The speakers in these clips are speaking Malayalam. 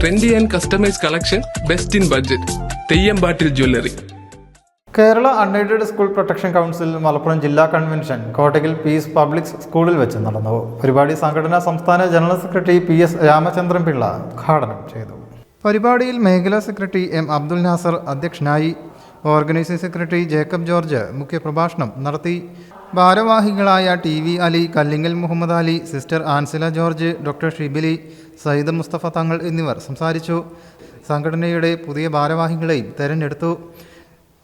Trendy and customise collection best in budget Theyyampattil jewellery Kerala unaided school protection council Malappuram ജില്ലാ കൺവെൻഷൻ കോട്ടയ്ക്കൽ പീസ് പബ്ലിക് സ്കൂളിൽ വെച്ച് നടന്നു. പരിപാടി സംഘടനാ സംസ്ഥാന general secretary P S Ramachandran Pillai ഉദ്ഘാടനം ചെയ്തു. പരിപാടിയിൽ മേഖലാ സെക്രട്ടറി എം അബ്ദുൽ നാസർ അധ്യക്ഷനായി ഓർഗനൈസിംഗ് സെക്രട്ടറി ജേക്കബ് ജോർജ് മുഖ്യപ്രഭാഷണം നടത്തി. ഭാരവാഹികളായ T V Ali Kallingal Muhammad Ali sister Ansila George doctor Shibili Sayyid Mustafa Thangal എന്നിവർ സംസാരിച്ചു. സംഘടനയുടെ പുതിയ ഭാരവാഹികളെയും തെരഞ്ഞെടുത്തു.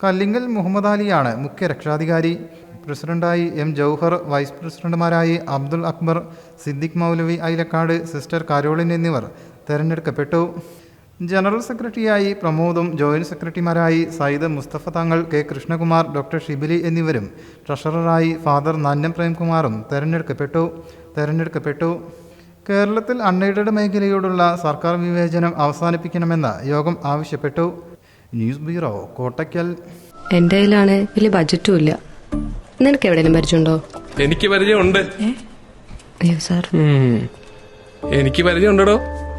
കല്ലിങ്ങൽ മുഹമ്മദ് അലിയാണ് മുഖ്യ രക്ഷാധികാരി. പ്രസിഡന്റായി എം ജൗഹർ വൈസ് പ്രസിഡന്റുമാരായി അബ്ദുൽ അക്ബർ സിദ്ദിഖ് മൗലവി ഐലക്കാട് സിസ്റ്റർ കരോളിൻ എന്നിവർ തെരഞ്ഞെടുക്കപ്പെട്ടു. ജനറൽ സെക്രട്ടറിയായി പ്രമോദും ജോയിന്റ് സെക്രട്ടറിമാരായി സയ്യിദ് മുസ്തഫ തങ്ങൾ കെ കൃഷ്ണകുമാർ ഡോക്ടർ ഷിബിലി എന്നിവരും. ട്രഷററായി ഫാദർ നാന്യം പ്രേംകുമാറും തെരഞ്ഞെടുക്കപ്പെട്ടു. തെരഞ്ഞെടുക്കപ്പെട്ടു. കേരളത്തിൽ അൺഎയ്ഡഡ് മേഖലയോടുള്ള സർക്കാർ വിവേചനം അവസാനിപ്പിക്കണമെന്ന് യോഗം ആവശ്യപ്പെട്ടു. News bureau Kottakkal. എന്റെ കയ്യിലാണ് വലിയ ബജറ്റും ഇല്ല. നിനക്ക് എവിടെയെങ്കിലും പരിചയമുണ്ടോ? എനിക്ക് പരിചയമുണ്ട്. അയ്യോ സാർ. എനിക്ക് പരിചയമുണ്ടോ